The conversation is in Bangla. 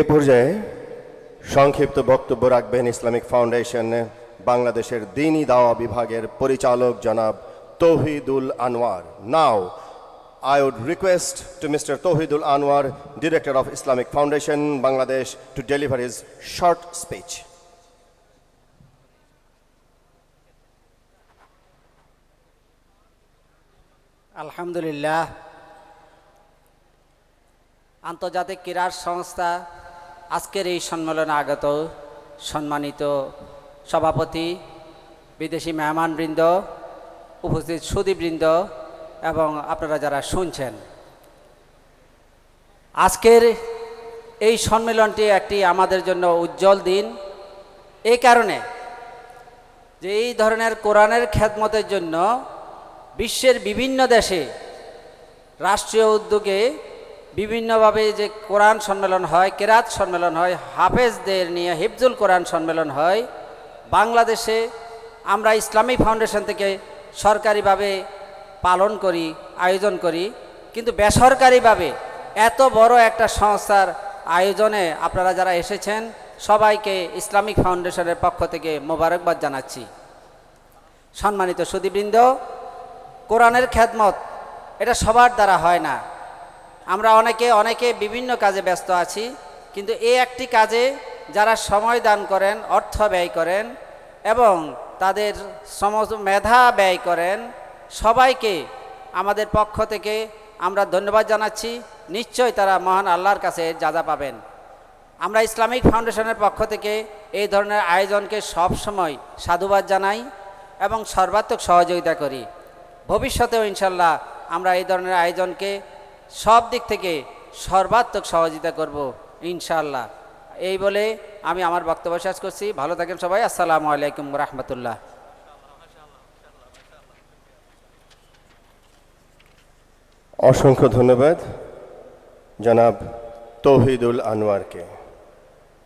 এ পর্যায়ে সংক্ষিপ্ত বক্তব্য রাখবেন ইসলামিক ফাউন্ডেশন বাংলাদেশের দিনই দাওয়া বিভাগের পরিচালক জনাব Tauhidul Anwar. Now I would request to mister Tauhidul Anwar director of Islamic Foundation Bangladesh to deliver is short speech আলহামদুলিল্লাহ আন্তর্জাতিক ক্রীড়ার সংস্থা আজকের এই সম্মেলনে আগত সম্মানিত সভাপতি, বিদেশি মেহমানবৃন্দ, উপস্থিত সুদীবৃন্দ এবং আপনারা যারা শুনছেন। আজকের এই সম্মেলনটি একটি আমাদের জন্য উজ্জ্বল দিন। এই কারণে যে এই ধরনের কোরআনের খেদমতের জন্য বিশ্বের বিভিন্ন দেশে রাষ্ট্রীয় উদ্যোগে বিভিন্নভাবে যে কোরআন সম্মেলন হয়, কেরাত সম্মেলন হয়, হাফেজদের নিয়ে হিফজুল কোরআন সম্মেলন হয়, বাংলাদেশে আমরা ইসলামী ফাউন্ডেশন থেকে সরকারিভাবে পালন করি, আয়োজন করি, কিন্তু বেসরকারিভাবে এত বড় একটা সংস্থার আয়োজনে আপনারা যারা এসেছেন, সবাইকে ইসলামিক ফাউন্ডেশনের পক্ষ থেকে মোবারকবাদ জানাচ্ছি। সম্মানিত সুদীবৃন্দ, কোরআনের খ্যাতমত এটা সবার দ্বারা হয় না। আমরা অনেকে অনেকে বিভিন্ন কাজে ব্যস্ত আছি, কিন্তু এই একটি কাজে যারা সময় দান করেন, অর্থ ব্যয় করেন এবং তাদের সমস্ত মেধা ব্যয় করেন, সবাইকে আমাদের পক্ষ থেকে আমরা ধন্যবাদ জানাচ্ছি। নিশ্চয় তারা মহান আল্লাহর কাছে যাজা পাবেন। আমরা ইসলামিক ফাউন্ডেশনের পক্ষ থেকে এই ধরনের আয়োজনকে সবসময় সাধুবাদ জানাই এবং সর্বাত্মক সহযোগিতা করি। ভবিষ্যতেও ইনশাল্লাহ আমরা এই ধরনের আয়োজনকে সব দিক থেকে সর্বাত্মক সহযোগিতা করব ইনশাল্লাহ এই বলে আমি আমার বক্তব্য শেষ করছি। ভালো থাকেন সবাই। আসসালামু আলাইকুম রহমতুল্লাহ অসংখ্য ধন্যবাদ জনাব তৌহিদুল আনোয়ারকে।